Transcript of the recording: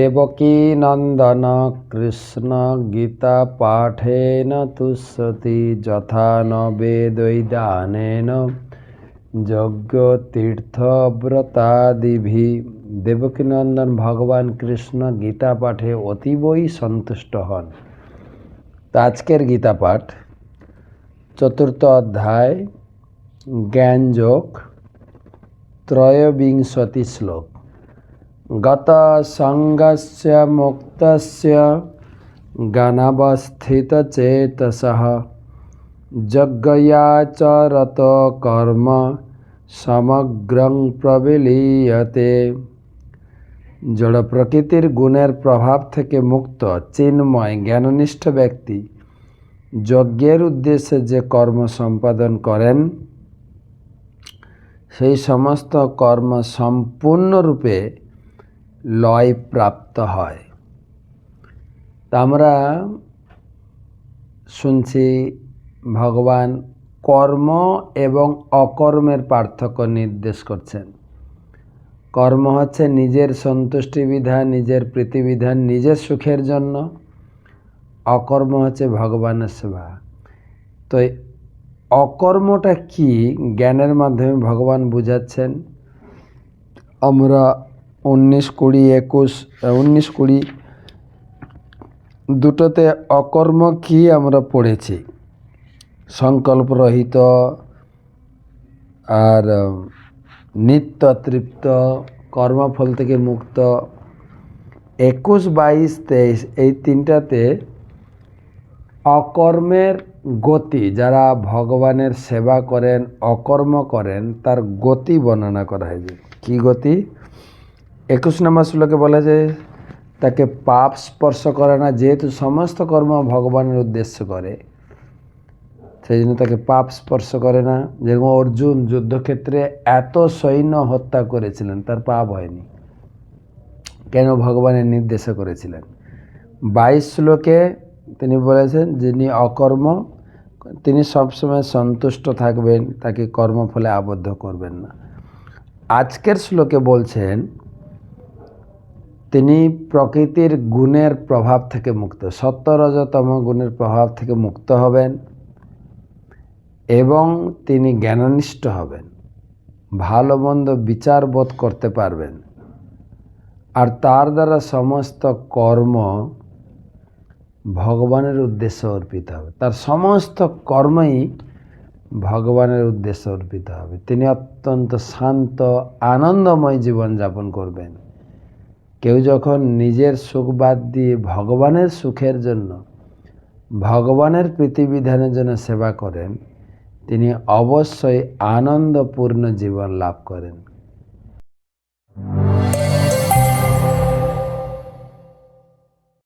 দেবকী নন্দন, কৃষ্ণ গীতা পাঠেন তুষ্যতি যথা ন বেদৈদানেন যজ্ঞ তীর্থব্রতাদিভি দেবকীনন্দন ভগবান কৃষ্ণ গীতা পাঠে অতীবই সন্তুষ্ট হন। তো আজকের গীতা পাঠ। চতুর্থ অধ্যায়, জ্ঞানযোগ, ত্রয়োবিংশতি শ্লোক। সঙ্গস্য মুক্তস্য জ্ঞানাবস্থিতচেতসः যজ্ঞয়াচরত কর্ম সমগ্রং প্রবিলীয়তে জড় প্রকৃতির গুণের প্রভাব থেকে মুক্ত চিন্ময় জ্ঞাননিষ্ঠ ব্যক্তি যজ্ঞের উদ্দেশ্যে যে কর্ম সম্পাদন করেন, সেই সমস্ত কর্ম সম্পূর্ণরূপে লয় প্রাপ্ত হয়। তা আমরা শুনছি ভগবান কর্ম এবং অকর্মের পার্থক্য নির্দেশ করছেন। কর্ম হচ্ছে নিজের সন্তুষ্টি বিধান, নিজের প্রীতিবিধান, নিজের সুখের জন্য। অকর্ম হচ্ছে ভগবানের সেবা। তো অকর্মটা কি? জ্ঞানের মাধ্যমে ভগবান বুঝাচ্ছেন। আমরা উনিশ কুড়ি একুশ উনিশ কুড়ি দুটোতে অকর্ম কি আমরা পড়েছি? সংকল্পরহিত আর নিত্য তৃপ্ত, কর্মফল থেকে মুক্ত, একুশ, বাইশ, তেইশ, এই তিনটাতে অকর্মের গতি, যারা ভগবানের সেবা করেন, অকর্ম করেন, তার গতি বর্ণনা করা হয়েছে। কী গতি? একুশ নম্বর শ্লোকে বলা যায়, তাকে পাপ স্পর্শ করে না, যেহেতু সমস্ত কর্ম ভগবানের উদ্দেশ্য করে। সেই জন্য তাকে পাপ স্পর্শ করে না। যেরকম অর্জুন যুদ্ধক্ষেত্রে এত সৈন্য হত্যা করেছিলেন, তার পাপ হয়নি। কেন ভগবানের নির্দেশ করেছিলেন? বাইশ শ্লোকে তিনি বলেছেন, যিনি অকর্ম, তিনি সবসময় সন্তুষ্ট থাকবেন, তাকে কর্মফলে আবদ্ধ করবেন না। আজকের শ্লোকে বলছেন তিনি প্রকৃতির গুণের প্রভাব থেকে মুক্ত সত্তরজতম গুণের প্রভাব থেকে মুক্ত হবেন এবং তিনি জ্ঞাননিষ্ঠ হবেন, ভালো মন্দ বিচার বোধ করতে পারবেন। আর তার দ্বারা সমস্ত কর্ম ভগবানের উদ্দেশ্যে অর্পিত হবে। তার সমস্ত কর্মই ভগবানের উদ্দেশ্যে অর্পিত হবে। তিনি অত্যন্ত শান্ত, আনন্দময় জীবনযাপন করবেন। কেউ যখন নিজের সুখ বাদ দিয়ে ভগবানের সুখের জন্য ভগবানের প্রীতিবিধানের জন্য সেবা করেন, তিনি অবশ্যই আনন্দপূর্ণ জীবন লাভ করেন।